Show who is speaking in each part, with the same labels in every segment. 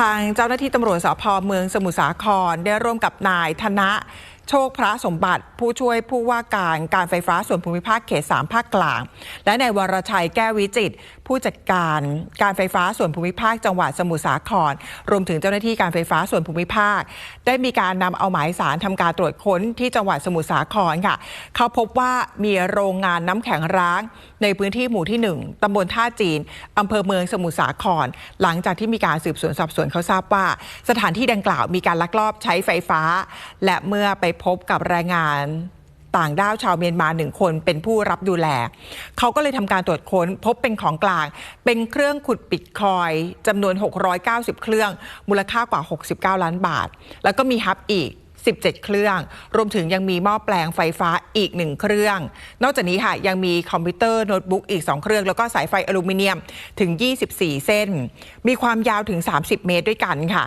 Speaker 1: ทางเจ้าหน้าที่ตำรวจสพเมืองสมุทรสาครได้ร่วมกับนายธนะ โชคพระสมบัติผู้ช่วยผู้ว่าการการไฟฟ้าส่วนภูมิภาคเขต 3 ภาคกลาง และนายวรชัยแก้ววิจิต ผู้จัดการการไฟฟ้าส่วนภูมิภาคจังหวัดสมุทรสาคร รวมถึงเจ้าหน้าที่การไฟฟ้าส่วนภูมิภาค ได้มีการนำเอาหมายสารทำการตรวจค้นที่จังหวัดสมุทรสาครค่ะ เขาพบว่ามีโรงงานน้ำแข็งร้าง ในพื้นที่หมู่ที่ 1ตำบลท่าจีนอำเภอเมืองสมุทรสาคร หลังจากที่มีการสืบสวนสอบสวนเขาทราบว่า สถานที่ดังกล่าวมีการลักลอบใช้ไฟฟ้า และเมื่อไปพบกับแรงงานต่างด้าวชาวเมียนมาหนึ่งคนเป็นผู้รับดูแล เขาก็เลยทำการตรวจค้น พบเป็นของกลาง เป็นเครื่องขุดบิตคอยจำนวน 690 เครื่อง มูลค่ากว่า 69 ล้านบาท แล้วก็มีฮับอีก 17 เครื่อง รวมถึงยังมีหม้อแปลงไฟฟ้าอีก 1 เครื่อง นอกจากนี้ค่ะยังมีคอมพิวเตอร์โน้ตบุ๊กอีก 2 เครื่อง แล้วก็สายไฟอลูมิเนียมถึง 24 เส้น มีความยาวถึง 30 เมตรด้วยกันค่ะ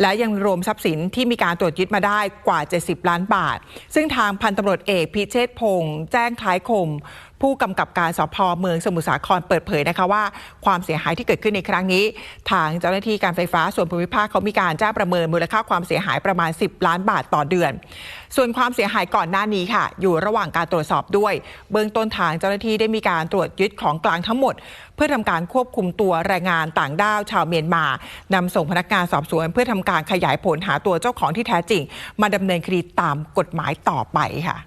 Speaker 1: และยังรวมทรัพย์สินที่มีการตรวจยึดมาได้กว่า 70 ล้านบาท ซึ่งทางพันตำรวจเอกพิเชษพงษ์แจ้งคล้ายคมผู้กำกับการสพเมืองสมุทรสาครเปิดเผยนะคะว่า ความเสียหายที่เกิดขึ้นในครั้งนี้ ทางเจ้าหน้าที่การไฟฟ้าส่วนภูมิภาคเขามีการจ้งประเมินมูลค่าความเสียหายประมาณ 10 ล้านบาทต่อเดือน ส่วนความเสียหายก่อนหน้านี้ค่ะ อยู่ระหว่างการตรวจสอบด้วย เบื้องต้นทางเจ้าหน้าที่ได้มีการตรวจยึดของกลางทั้งหมด เพื่อทำการควบคุมตัวแรงงานต่างด้าวชาวเมียนมานำส่งพนักงานสอบสวน เพื่อทำการขยายผลหาตัวเจ้าของที่แท้จริง มาดำเนินคดีตามกฎหมายต่อไปค่ะ